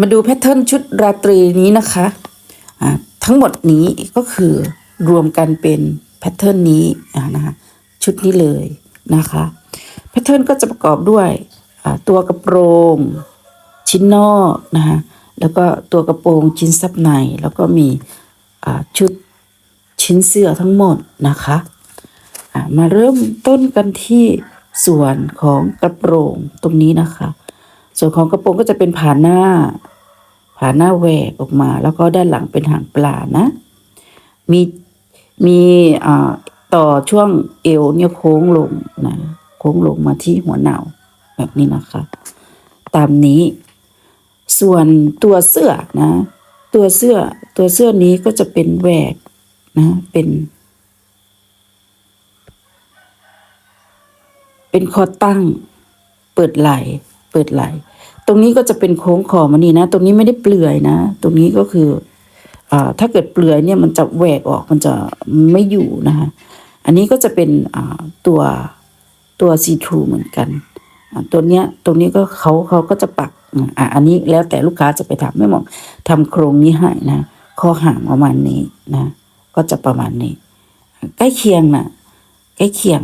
มาดูแพทเทิร์นชุดราตรีนี้นะคะอ่าทั้งหมดนี้ก็คือรวมกันเป็นแพทเทิร์นนี้นะคะชุดนี้เลยนะคะแพทเทิร์นก็จะประกอบด้วยตัวกระโปรงชิ้นนอกนะคะแล้วก็ตัวกระโปรงชิ้นซับใน แล้วก็มีชุดชิ้นเสื้อทั้งหมดนะคะมาเริ่มต้นกันที่ส่วนของกระโปรงตรงนี้นะคะ ส่วนของกระโปรงก็จะเป็นผ่าหน้าผ่าหน้าแหวกออกมา แล้วก็ด้านหลังเป็นหางปลานะ มีมีต่อช่วงเอวเนี่ยโค้งลงนะโค้งลงมาที่หัวเหนาแบบนี้นะคะ ตามนี้ ส่วนตัวเสื้อนะ ตัวเสื้อตัวเสื้อนี้ก็จะเป็นแหวกนะเป็น เป็นคอตั้ง เปิดไหลเปิดไหล ตรงนี้ก็จะเป็นโค้งคอมันนี่นะ ตรงนี้ไม่ได้เปลือยนะ ตรงนี้ก็คืออ่าถ้าเกิดเปลือยเนี่ยมันจะแหวกออกมันจะไม่อยู่นะคะ อันนี้ก็จะเป็นอ่าตัวตัวซีทรูเหมือนกันตัวเนี้ยตรงนี้ก็เขาเขาก็จะปักอ่าอันนี้แล้วแต่ลูกค้าจะไปทำไม่หมองทำโครงนี้ให้นะข้อห่างประมาณนี้นะก็จะประมาณนี้ ใกล้เคียงนะใกล้เคียง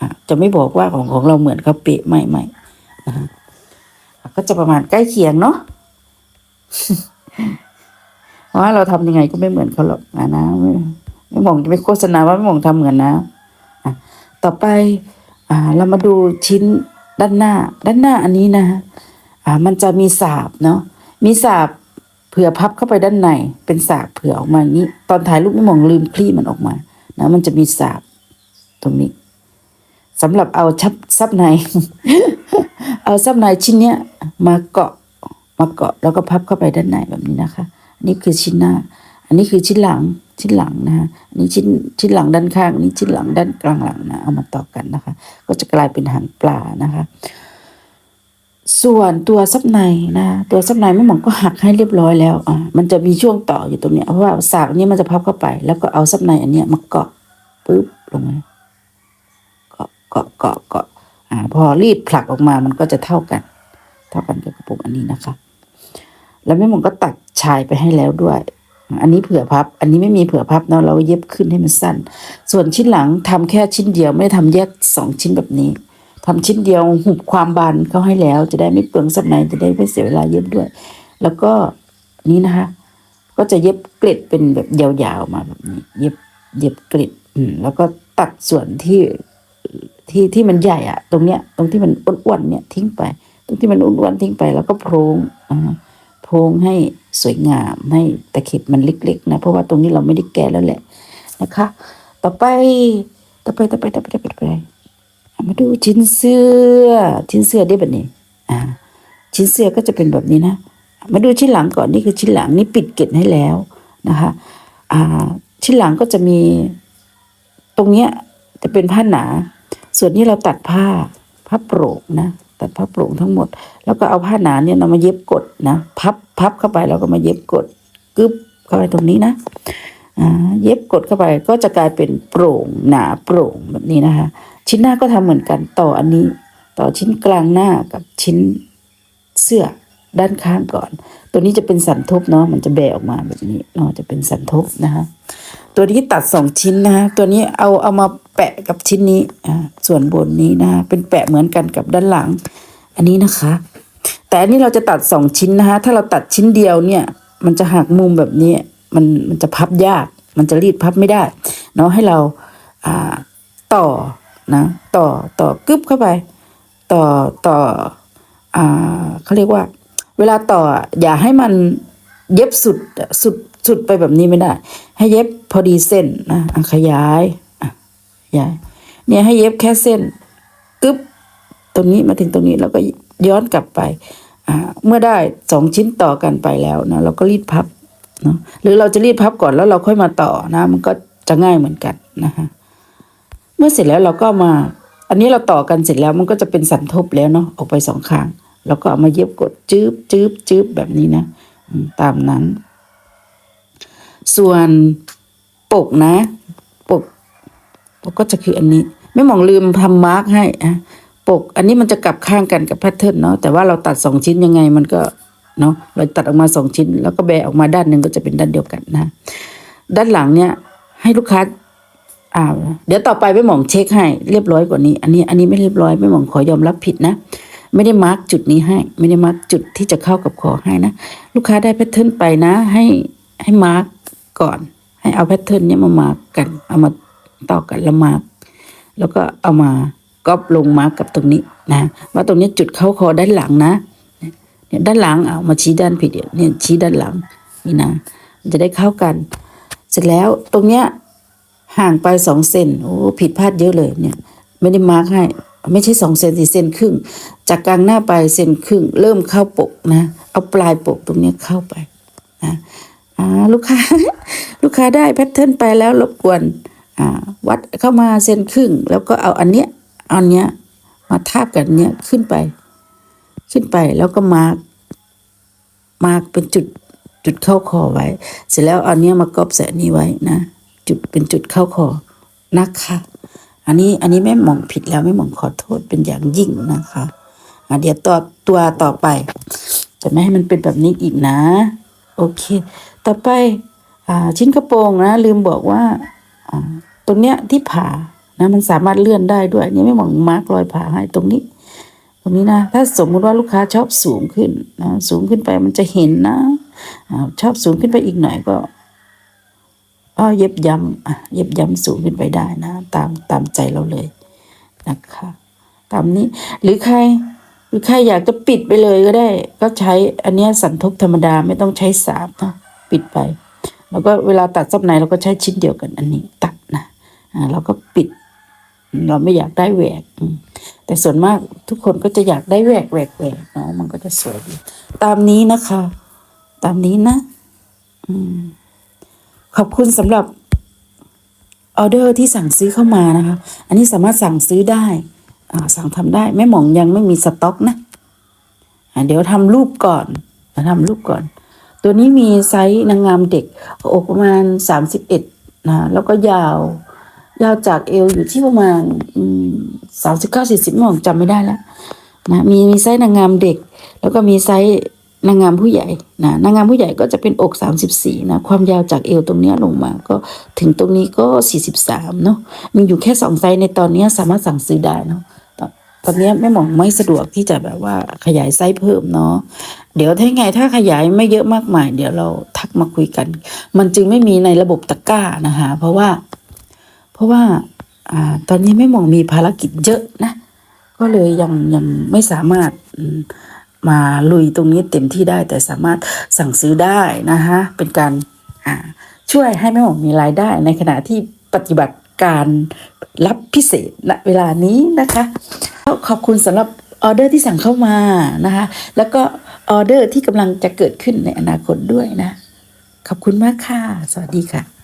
อะจะไม่บอกว่าของของเราเหมือนเขาเป๊ะไม่ไม่นะ ก็จะประมาณใกล้เคียงเนาะเพราะว่าเราทำยังไงก็ไม่เหมือนเขาหรอกนะนะไม่ไม่มองจะไม่โฆษณาว่าไม่มองทำเหมือนนะอะต่อไปอ่าเรามาดูชิ้นด้านหน้า ด้านหน้าอันนี้นะอ่ามันจะมีสาบเนาะมีสาบเผื่อพับเข้าไปด้านใน เป็นสาบเผื่อออกมาอย่างนี้ ตอนถ่ายรูปไม่มองลืมคลี่มันออกมานะมันจะมีสาบตรงนี้ สำหรับเอาชับซับใน เอาซับในชิ้นเนี้ยมาเกาะมาเกาะแล้วก็พับเข้าไปด้านในแบบนี้นะคะ อันนี้คือชิ้นหน้า อันนี้คือชิ้นหลังชิ้นหลังนะคะอันนี้ชิ้นชิ้นหลังด้านข้างอันนี้ชิ้นหลังด้านกลางหลังนะเอามาต่อกันนะคะ ก็จะกลายเป็นหางปลานะคะ ส่วนตัวซับในนะตัวซับในแม่หมองก็หักให้เรียบร้อยแล้วอ่ามันจะมีช่วงต่ออยู่ตรงเนี้ยเพราะว่าสากนี้มันจะพับเข้าไป แล้วก็เอาซับในอันเนี้ยมาเกาะปึ๊บลงมา เกาะเกาะเกาะอ่าพอรีดผลักออกมามันก็จะเท่ากัน เท่ากันกับกระปุกอันนี้นะคะ แล้วแม่หมงก็ตัดชายไปให้แล้วด้วย อันนี้เผื่อพับ อันนี้ไม่มีเผื่อพับเนาะเราเย็บขึ้นให้มันสั้น ส่วนชิ้นหลังทำแค่ชิ้นเดียวไม่ได้ทำแยกสองชิ้นแบบนี้ทำชิ้นเดียวหุบความบานเขาให้แล้ว จะได้ไม่เปลืองสับในจะได้ไม่เสียเวลาเย็บด้วย แล้วก็นี้นะคะ ก็จะเย็บเกล็ดเป็นแบบยาวๆมาแบบนี้ เย็บเย็บเกล็ดอืมแล้วก็ตัดส่วนที่ ที่ที่มันใหญ่อะตรงเนี้ย ตรงที่มันอ้วนๆเนี่ยทิ้งไป ตรงที่มันอ้วนๆทิ้งไป แล้วก็โพรงโพรงให้สวยงามให้ตะเข็บมันเล็ก ๆ นะ เพราะว่าตรงนี้เราไม่ได้แก้แล้วแหละนะคะ ต่อไปต่อไปต่อไปต่อไปต่อไปต่อไปอะมาดูชิ้นเสื้อ ชิ้นเสื้อได้แบบนี้อ่าชิ้นเสื้อก็จะเป็นแบบนี้นะ มาดูชิ้นหลังก่อนนี่คือชิ้นหลังนี่ปิดเกล็ดให้แล้วนะคะอ่าชิ้นหลังก็จะมีตรงเนี้ยจะเป็นผ้าหนา ส่วนนี้เราตัดผ้าผ้าโปร่งนะตัดผ้าโปร่งทั้งหมด แล้วก็เอาผ้าหนาเนี่ยเรามาเย็บกดนะพับพับเข้าไปแล้วก็มาเย็บกดกึบเข้าไปตรงนี้นะอ่าเย็บกดเข้าไปก็จะกลายเป็นโปร่งหนาโปร่งแบบนี้นะคะ ชิ้นหน้าก็ทำเหมือนกันต่ออันนี้ ต่อชิ้นกลางหน้ากับชิ้นเสื้อด้านข้างก่อน ตัวนี้จะเป็นสันทบเนาะมันจะแบะออกมาแบบนี้เนาะจะเป็นสันทบนะคะ ตัวนี้ตัดสองชิ้นนะฮะตัวนี้เอาเอามาแปะกับชิ้นนี้อ่าส่วนบนนี้นะเป็นแปะเหมือนกันกับด้านหลัง อันนี้นะคะ แต่อันนี้เราจะตัดสองชิ้นนะฮะถ้าเราตัดชิ้นเดียวเนี่ย มันจะหักมุมแบบนี้ มันมันจะพับยาก มันจะรีดพับไม่ได้ เนาะให้เราอ่าต่อนะต่อต่อกึบเข้าไป ต่อต่ออ่าเขาเรียกว่า เวลาต่ออย่าให้มัน เย็บสุดสุดสุดไปแบบนี้ไม่ได้ ให้เย็บพอดีเส้นนะขยายขยายเนี่ยให้เย็บแค่เส้นกึ๊บตรงนี้มาถึงตรงนี้แล้วก็ย้อนกลับไปอ่าเมื่อได้สองชิ้นต่อกันไปแล้วนะเราก็รีดพับเนาะหรือเราจะรีดพับก่อนแล้วเราค่อยมาต่อนะ มันก็จะง่ายเหมือนกันนะคะเมื่อเสร็จแล้วเราก็มา อันนี้เราต่อกันเสร็จแล้วมันก็จะเป็นสันทบแล้วเนาะออกไปสองข้างแล้วก็เอามาเย็บกดจืบจืบจืบแบบนี้นะ ตามนั้น ส่วนปกนะ ปก ปกก็จะคืออันนี้ ไม่มองลืมทำมาร์กให้อะปก อันนี้มันจะกลับข้างกันกับแพทเทิร์นเนาะแต่ว่าเราตัดสองชิ้นยังไงมันก็เนาะเราตัดออกมาสองชิ้น แล้วก็แบะออกมาด้านหนึ่งก็จะเป็นด้านเดียวกันนะ ด้านหลังเนี่ย ให้ลูกค้าอ่าเดี๋ยวต่อไปไม่หมองเช็คให้เรียบร้อยกว่านี้ อันนี้ อันนี้ไม่เรียบร้อยไม่หมองขอยอมรับผิดนะ ไม่ได้มาร์กจุดนี้ให้ ไม่ได้มาร์กจุดที่จะเข้ากับคอให้นะ ลูกค้าได้แพทเทิร์นไปนะ ให้ให้มาร์กก่อน ให้เอาแพทเทิร์นเนี้ยมามาร์กกัน เอามาต่อกันแล้วมาร์กแล้วก็เอามาก๊อปลงมาร์กกับตรงนี้นะว่าตรงนี้จุดเข้าคอด้านหลังนะเนี่ยด้านหลังเอามาชี้ด้านผิดเนี่ยเนี่ยชี้ด้านหลังนี่นะมันจะได้เข้ากัน เสร็จแล้วตรงเนี้ยห่างไปสองเซนโอ้ผิดพลาดเยอะเลยเนี่ย ไม่ได้มาร์กให้ ไม่ใช่สองเซนสี่เซนครึ่ง จากกลางหน้าไปเซนครึ่ง เริ่มเข้าปกนะ เอาปลายปกตรงนี้เข้าไปนะอ่าลูกค้าลูกค้าได้แพทเทิร์นไปแล้วรบกวนอ่าวัดเข้ามาเซนครึ่ง แล้วก็เอาอันเนี้ยอันเนี้ยมาทาบกันเนี้ยขึ้นไป ขึ้นไปแล้วก็มาร์กมาร์กเป็นจุดจุดเข้าคอไว้ เสร็จแล้วเอาเนี้ยมากรอบใส่อันนี้ไว้นะ จุดเป็นจุดเข้าคอนะคะ อันนี้อันนี้ไม่หมองผิดแล้วไม่หมองขอโทษเป็นอย่างยิ่งนะคะอะเดี๋ยวต่อตัวต่อไป จะไม่ให้มันเป็นแบบนี้อีกนะ โอเค ต่อไปอ่าชิ้นกระโปรงนะ ลืมบอกว่าอ่าตรงเนี้ยที่ผ่านะมันสามารถเลื่อนได้ด้วยอันนี่ไม่หมองมาร์กรอยผ่าให้ตรงนี้ ตรงนี้นะ ถ้าสมมุติว่าลูกค้าชอบสูงขึ้นนะสูงขึ้นไปมันจะเห็นนะอ่าชอบสูงขึ้นไปอีกหน่อยก็ ก็เย็บย้ำอะเย็บย้ำสูงขึ้นไปได้นะ ตามตามใจเราเลยนะคะ ตามนี้หรือใครหรือใครอยากจะปิดไปเลยก็ได้ ก็ใช้อันนี้สันทบธรรมดาไม่ต้องใช้สามเนาะปิดไป แล้วก็เวลาตัดซับในเราก็ใช้ชิ้นเดียวกันอันนี้ตัดนะอ่าเราก็ปิด เราไม่อยากได้แหวก แต่ส่วนมากทุกคนก็จะอยากได้แหวกแหวกแหวกเนาะมันก็จะสวยตามนี้นะคะ ตามนี้นะ อือ ขอบคุณสำหรับออเดอร์ที่สั่งซื้อเข้ามานะคะ อันนี้สามารถสั่งซื้อได้ สั่งทำได้ แม่หมองยังไม่มีสต็อกนะอ่าเดี๋ยวทำรูปก่อนทำรูปก่อน ตัวนี้มีไซส์นางงามเด็ก อกประมาณสามสิบเอ็ดนะ แล้วก็ยาว ยาวจากเอวอยู่ที่ประมาณสามสิบเก้าสี่สิบหมองจำไม่ได้แล้วนะ มีมีไซส์นางงามเด็ก แล้วก็มีไซส์ นางงามผู้ใหญ่นะนางงามผู้ใหญ่ก็จะเป็นอกสามสิบสี่นะความยาวจากเอวตรงเนี้ยลงมาก็ถึงตรงนี้ก็สี่สิบสามเนาะมีอยู่แค่สองไซส์ในตอนเนี้ยสามารถสั่งซื้อได้เนาะตอนนี้แม่หมองไม่สะดวกที่จะแบบว่าขยายไซส์เพิ่มเนาะเดี๋ยวถ้าไงถ้าขยายไม่เยอะมากมาย เดี๋ยวเราทักมาคุยกัน มันจึงไม่มีในระบบตะกร้านะคะเพราะว่า เพราะว่าอ่าตอนนี้แม่หมองมีภารกิจเยอะนะ ก็เลยยังยังไม่สามารถ มาลุยตรงนี้เต็มที่ได้แต่สามารถสั่งซื้อได้นะคะเป็นการช่วยให้แม่หมอมีรายได้ในขณะที่ปฏิบัติการรับพิเศษณเวลานี้นะคะขอบคุณสำหรับออเดอร์ที่สั่งเข้ามานะคะแล้วก็ออเดอร์ที่กำลังจะเกิดขึ้นในอนาคตด้วยนะ ขอบคุณมากค่ะ สวัสดีค่ะ